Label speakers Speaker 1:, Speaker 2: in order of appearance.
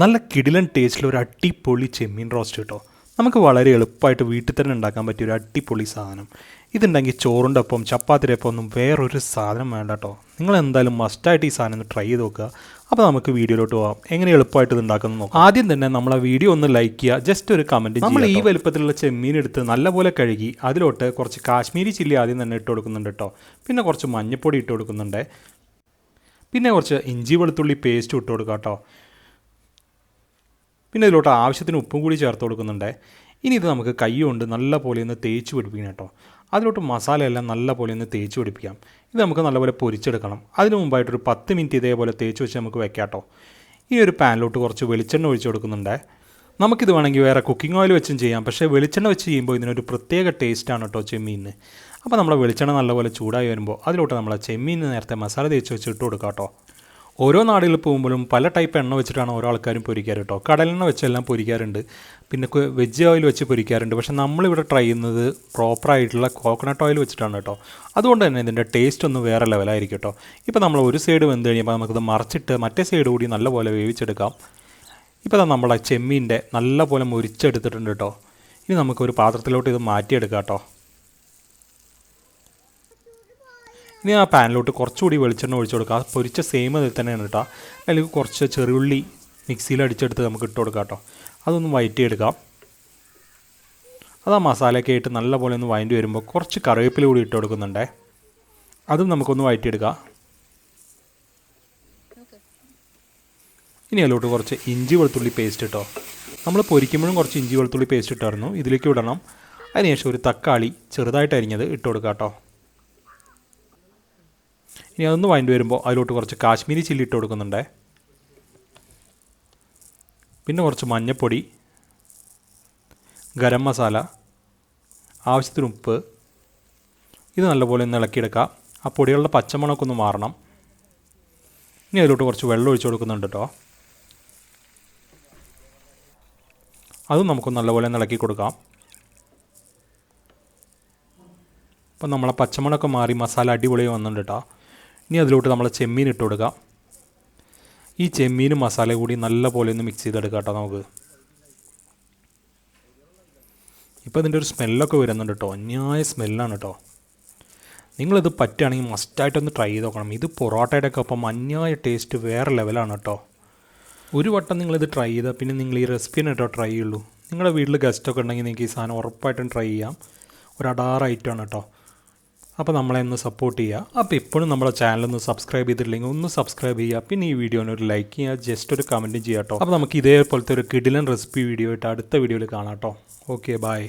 Speaker 1: നല്ല കിടിലൻ ടേസ്റ്റിലൊരു അടിപൊളി ചെമ്മീൻ റോസ്റ്റ് കേട്ടോ. നമുക്ക് വളരെ എളുപ്പമായിട്ട് വീട്ടിൽ തന്നെ ഉണ്ടാക്കാൻ പറ്റിയ ഒരു അടിപൊളി സാധനം. ഇതുണ്ടെങ്കിൽ ചോറിന്റെ ഒപ്പം ചപ്പാത്തിയുടെ ഒപ്പം ഒന്നും വേറൊരു സാധനം വേണ്ട കേട്ടോ. നിങ്ങൾ എന്തായാലും മസ്റ്റായിട്ട് ഈ സാധനം ഒന്ന് ട്രൈ ചെയ്ത് നോക്കുക. അപ്പോൾ നമുക്ക് വീഡിയോയിലോട്ട് പോകാം എങ്ങനെ എളുപ്പമായിട്ട് ഇത് ഉണ്ടാക്കുന്നത് നോക്കാം. ആദ്യം തന്നെ നമ്മൾ ആ വീഡിയോ ഒന്ന് ലൈക്ക് ചെയ്യുക. ജസ്റ്റ് ഒരു കമന്റ് നമ്മൾ ഈ വലുപ്പത്തിലുള്ള ചെമ്മീൻ എടുത്ത് നല്ലപോലെ കഴുകി അതിലോട്ട് കുറച്ച് കാശ്മീരി ചില്ലി ആദ്യം തന്നെ ഇട്ട് കൊടുക്കുന്നുണ്ട് കേട്ടോ. പിന്നെ കുറച്ച് മഞ്ഞൾപ്പൊടി ഇട്ട് കൊടുക്കുന്നുണ്ട്. പിന്നെ കുറച്ച് ഇഞ്ചി വെളുത്തുള്ളി പേസ്റ്റ് ഇട്ട് കൊടുക്കാം കേട്ടോ. പിന്നെ ഇതിലോട്ട് ആവശ്യത്തിന് ഉപ്പും കൂടി ചേർത്ത് കൊടുക്കുന്നുണ്ട്. ഇനി ഇത് നമുക്ക് കൈ കൊണ്ട് നല്ല പോലെ ഒന്ന് തേച്ച് പിടിപ്പിക്കണം കേട്ടോ. അതിലോട്ട് മസാലയെല്ലാം നല്ല പോലെ ഒന്ന് തേച്ച് പിടിപ്പിക്കാം. ഇത് നമുക്ക് നല്ലപോലെ പൊരിച്ചെടുക്കണം. അതിന് മുമ്പായിട്ടൊരു പത്ത് മിനിറ്റ് ഇതേപോലെ തേച്ച് വെച്ച് നമുക്ക് വെക്കാം കേട്ടോ. ഈ ഒരു പാനിലോട്ട് കുറച്ച് വെളിച്ചെണ്ണ ഒഴിച്ച് കൊടുക്കുന്നുണ്ട്. നമുക്കിത് വേണമെങ്കിൽ വേറെ കുക്കിംഗ് ഓയിൽ വെച്ചും ചെയ്യാം. പക്ഷേ വെളിച്ചെണ്ണ വെച്ച് ചെയ്യുമ്പോൾ ഇതിനൊരു പ്രത്യേക ടേസ്റ്റാണ് കേട്ടോ ചെമ്മീനിന്. അപ്പോൾ നമ്മളെ വെളിച്ചെണ്ണ നല്ലപോലെ ചൂടായി വരുമ്പോൾ അതിലോട്ട് നമ്മളെ ചെമ്മീൻ നേരത്തെ മസാല തേച്ച് വെച്ച് ഇട്ട് കൊടുക്കാം കേട്ടോ. ഓരോ നാടുകളിൽ പോകുമ്പോഴും പല ടൈപ്പ് എണ്ണ വെച്ചിട്ടാണ് ഓരോ ആൾക്കാരും പൊരിക്കാറ് കേട്ടോ കടലെണ്ണ വെച്ചെല്ലാം പൊരിക്കാറുണ്ട്. പിന്നെ വെജ് ഓയിൽ വെച്ച് പൊരിക്കാറുണ്ട്. പക്ഷെ നമ്മളിവിടെ ട്രൈ ചെയ്യുന്നത് പ്രോപ്പറായിട്ടുള്ള കോക്കനട്ട് ഓയിൽ വെച്ചിട്ടാണ് കേട്ടോ അതുകൊണ്ട് തന്നെ ഇതിന്റെ ടേസ്റ്റ് ഒന്ന് വേറെ ലെവലായിരിക്കും കേട്ടോ ഇപ്പോൾ നമ്മൾ ഒരു സൈഡ് വെന്ത് കഴിയുമ്പോൾ നമുക്കിത് മറിച്ചിട്ട് മറ്റേ സൈഡ് കൂടി നല്ലപോലെ വേവിച്ചെടുക്കാം. ഇപ്പോൾ ദാ നമ്മളെ ചെമ്മീന്റെ നല്ലപോലെ മുരിച്ചെടുത്തിട്ടുണ്ട് കേട്ടോ ഇനി നമുക്കൊരു പാത്രത്തിലോട്ട് ഇത് മാറ്റിയെടുക്കാം കേട്ടോ ഇനി ആ പാനിലോട്ട് കുറച്ചുകൂടി വെളിച്ചെണ്ണ ഒഴിച്ചു കൊടുക്കുക. ആ പൊരിച്ച സെയിം അതിൽ തന്നെയാണ് കേട്ടോ. അല്ലെങ്കിൽ കുറച്ച് ചെറുള്ളി മിക്സിയിൽ അടിച്ചെടുത്ത് നമുക്ക് ഇട്ട് കൊടുക്കാം കേട്ടോ. അതൊന്ന് വഴറ്റിയെടുക്കാം അത് ആ മസാലയൊക്കെ ആയിട്ട് നല്ലപോലെ ഒന്ന് വഴണ്ടി വരുമ്പോൾ കുറച്ച് കറിവേപ്പില കൂടി ഇട്ട് കൊടുക്കുന്നുണ്ടേ. അതും നമുക്കൊന്ന് വഴറ്റിയെടുക്കാം ഇനി അതിലോട്ട് കുറച്ച് ഇഞ്ചി വെളുത്തുള്ളി പേസ്റ്റ് ഇട്ടോ. നമ്മൾ പൊരിക്കുമ്പോഴും കുറച്ച് ഇഞ്ചി വെളുത്തുള്ളി പേസ്റ്റ് ഇട്ടായിരുന്നു. ഇതിലേക്ക് ഇടണം. അതിനുശേഷം ഒരു തക്കാളി ചെറുതായിട്ട് അരിഞ്ഞത് ഇട്ട് കൊടുക്കാം കേട്ടോ. ഇനി അതൊന്ന് വഴണ്ടി വരുമ്പോൾ അതിലോട്ട് കുറച്ച് കാശ്മീരി ചില്ലി ഇട്ട് കൊടുക്കുന്നുണ്ടേ. പിന്നെ കുറച്ച് മഞ്ഞൾപ്പൊടി ഗരം മസാല ആവശ്യത്തിന് ഉപ്പ്. ഇത് നല്ലപോലെ ഒന്ന് ഇളക്കിയെടുക്കാം ആ പൊടികളുടെ പച്ചമണമൊക്കെ ഒന്ന് മാറണം ഇനി അതിലോട്ട് കുറച്ച് വെള്ളം ഒഴിച്ചു കൊടുക്കുന്നുണ്ട് കേട്ടോ. അതും നമുക്ക് നല്ലപോലെ ഇളക്കി കൊടുക്കാം. അപ്പം നമ്മളെ പച്ചമണമൊക്കെ മാറി മസാല അടിപൊളിയായി വന്നിട്ടുണ്ട് കേട്ടോ. ഇനി അതിലോട്ട് നമ്മൾ ചെമ്മീൻ ഇട്ട് കൊടുക്കാം. ഈ ചെമ്മീനും മസാല കൂടി നല്ല പോലെ ഒന്ന് മിക്സ് ചെയ്തെടുക്കാം കേട്ടോ നമുക്ക്. ഇപ്പോൾ ഇതിന്റെ ഒരു സ്മെല്ലൊക്കെ വരുന്നുണ്ട് കേട്ടോ. അന്യായ സ്മെല്ലാണ് കേട്ടോ. നിങ്ങളിത് പറ്റുകയാണെങ്കിൽ മസ്റ്റായിട്ടൊന്ന് ട്രൈ ചെയ്ത് നോക്കണം ഇത് പൊറോട്ടയുടെ ഒക്കെ ഒപ്പം അന്യായ ടേസ്റ്റ് വേറെ ലെവലാണ് കേട്ടോ. ഒരു വട്ടം നിങ്ങളിത് ട്രൈ ചെയ്താൽ പിന്നെ നിങ്ങൾ ഈ റെസിപ്പി തന്നെ കേട്ടോ ട്രൈ ചെയ്യുള്ളൂ. നിങ്ങളുടെ വീട്ടിൽ ഗസ്റ്റൊക്കെ ഉണ്ടെങ്കിൽ നിങ്ങൾക്ക് ഈ സാധനം ഉറപ്പായിട്ടും ട്രൈ ചെയ്യാം. ഒരു അടാറ് ഐറ്റമാണ് കേട്ടോ. അപ്പോൾ നമ്മളെ ഒന്ന് സപ്പോർട്ട് ചെയ്യുക അപ്പോൾ ഇപ്പോഴും നമ്മുടെ ചാനൽ ഒന്ന് സബ്സ്ക്രൈബ് ചെയ്തിട്ടില്ലെങ്കിൽ ഒന്ന് സബ്സ്ക്രൈബ് ചെയ്യുക പിന്നെ ഈ വീഡിയോന് ഒരു ലൈക്ക് ചെയ്യുക ജസ്റ്റ് ഒരു കമന്റും ചെയ്യാം കേട്ടോ അപ്പോൾ നമുക്ക് ഇതേപോലത്തെ ഒരു കിഡിലൻ റെസിപ്പി വീഡിയോ ആയിട്ട് അടുത്ത വീഡിയോയിൽ കാണാം കേട്ടോ ഓക്കെ ബൈ